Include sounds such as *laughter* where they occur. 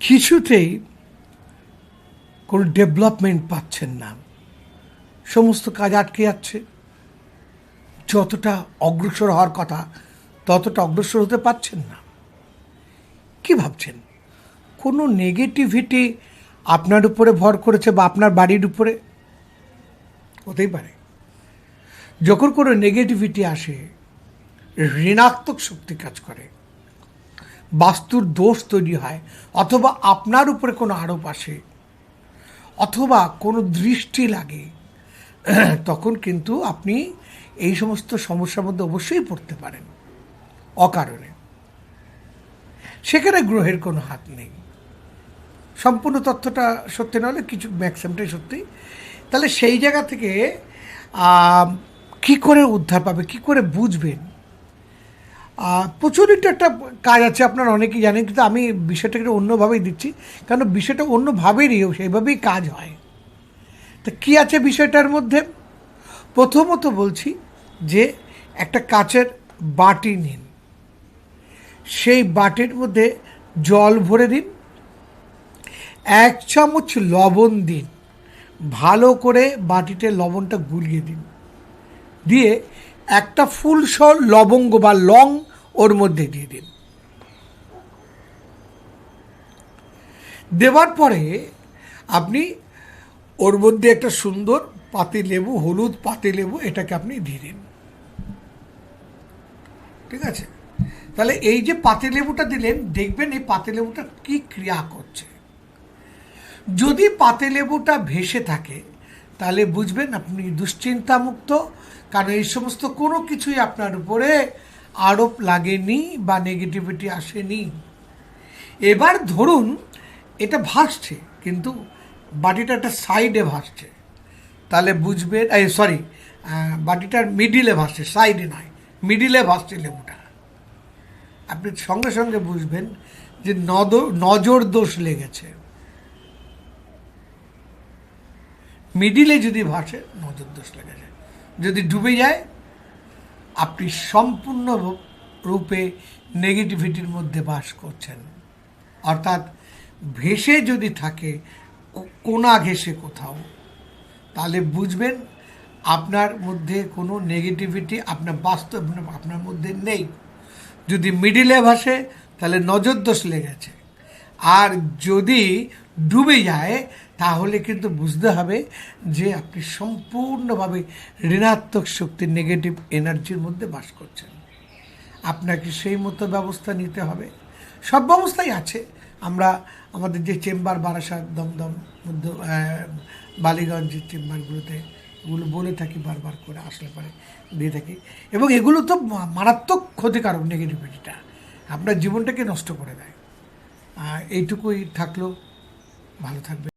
কিছুতেই কোনো ডেভেলপমেন্ট পাচ্ছেন না। সমস্ত কাজ আটকে যাচ্ছে। যতটা অগ্রসর হওয়ার কথা, ততটা অগ্রসর হতে পারছেন না। কি ভাবছেন? কোনো নেগেটিভিটি আপনার উপরে ভর করেছে বা আপনার বাড়ির উপরে? হতেই পারে। যখন কোনো নেগেটিভিটি আসে, ঋণাত্মক শক্তি কাজ করে। বাস্তুর দোষ তৈরি হয়, অথবা আপনার উপরে কোনো আরোপ আসে, অথবা কোনো দৃষ্টি লাগে, *clears throat* তখন কিন্তু আপনি এই সমস্ত সমস্যার মধ্যে অবশ্যই পড়তে পারেন, অকারণে। সেখানে গ্রহের কোনো হাত নেই। সম্পূর্ণ তথ্যটা সত্যি না হলে কিছু ম্যাক্সিমামটাই সত্যি। তাহলে সেই জায়গা থেকে কি করে উদ্ধার পাবে, কি করে বুঝবেন? আহ, প্রচলিত একটা কাজ আছে আপনারা অনেকেই জানেন কিন্তু আমি বিষয়টাকে একটু অন্যভাবেই দিচ্ছি। কারণ বিষয়টা অন্যভাবেই সেইভাবেই কাজ হয়। তা কী আছে বিষয়টার মধ্যে? প্রথমত বলছি যে একটা কাচের বাটি নিন। সেই বাটির মধ্যে জল ভরে দিন। এক চামচ লবণ দিন। ভালো করে বাটিতে লবণটা গুলিয়ে দিন। দিয়ে একটা ফুল লবঙ্গ বা লং ওর মধ্যে দিয়ে দিন। দেওয়ার পরে আপনি ওর মধ্যে একটা সুন্দর পাতি লেবু, হলুদ পাতি লেবু এটাকে আপনি দিয়ে দিন। ঠিক আছে? তাহলে এই যে পাতি লেবুটা দিলেন, দেখবেন এই পাতি লেবুটা কি ক্রিয়া করছে। যদি পাতি লেবুটা ভেসে থাকে, তাহলে বুঝবেন আপনি দুশ্চিন্তামুক্ত, কারণ এই সমস্ত কোনো কিছুই আপনার উপরে আরোপ লাগেনি বা নেগেটিভিটি আসেনি। এবার ধরুন এটা ভাসছে, কিন্তু বাটিটা একটা সাইডে ভাসছে। তাহলে বুঝবেন এই সরি বাটিটার মিডিলে ভাসছে সাইডে নয় মিডিলে ভাসছে লেবুটা। আপনি সঙ্গে সঙ্গে বুঝবেন যে নজর দোষ লেগেছে। মিডিলে যদি ভাসে, নজর দোষ লেগেছে। যদি ডুবে যায় আপনি সম্পূর্ণ রূপে নেগেটিভিটির মধ্যে বাস করছেন। অর্থাৎ ভেসে যদি থাকে কোনা ঘেসে কোথাও, তাহলে বুঝবেন আপনার মধ্যে কোনো নেগেটিভিটি আপনার বাস্তব, আপনার মধ্যে নেই। যদি মিডিলে ভাসে, তাহলে নজর দোষ লেগেছে। আর যদি ডুবে যায় তাহলে কিন্তু বুঝতে হবে যে আপনি সম্পূর্ণভাবে ঋণাত্মক শক্তির নেগেটিভ এনার্জির মধ্যে বাস করছেন। আপনাকে সেই মতো ব্যবস্থা নিতে হবে। সব ব্যবস্থাই আছে। আমরা আমাদের যে চেম্বার বারাসাত, দমদম, মধ্য বালিগঞ্জের চেম্বারগুলোতে এগুলো বলে থাকি বারবার করে আসলে পরে দিয়ে থাকি। এবং এগুলো তো মারাত্মক ক্ষতিকারক নেগেটিভিটিটা আপনার জীবনটাকে নষ্ট করে দেয়। এইটুকুই থাকল। ভালো থাকবে